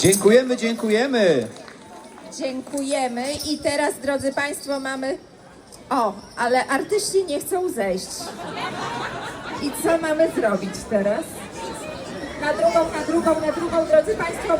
Dziękujemy, dziękujemy. Dziękujemy i teraz, drodzy Państwo, mamy... O, ale artyści nie chcą zejść. I co mamy zrobić teraz? Na drugą, na drugą, na drugą, drodzy Państwo.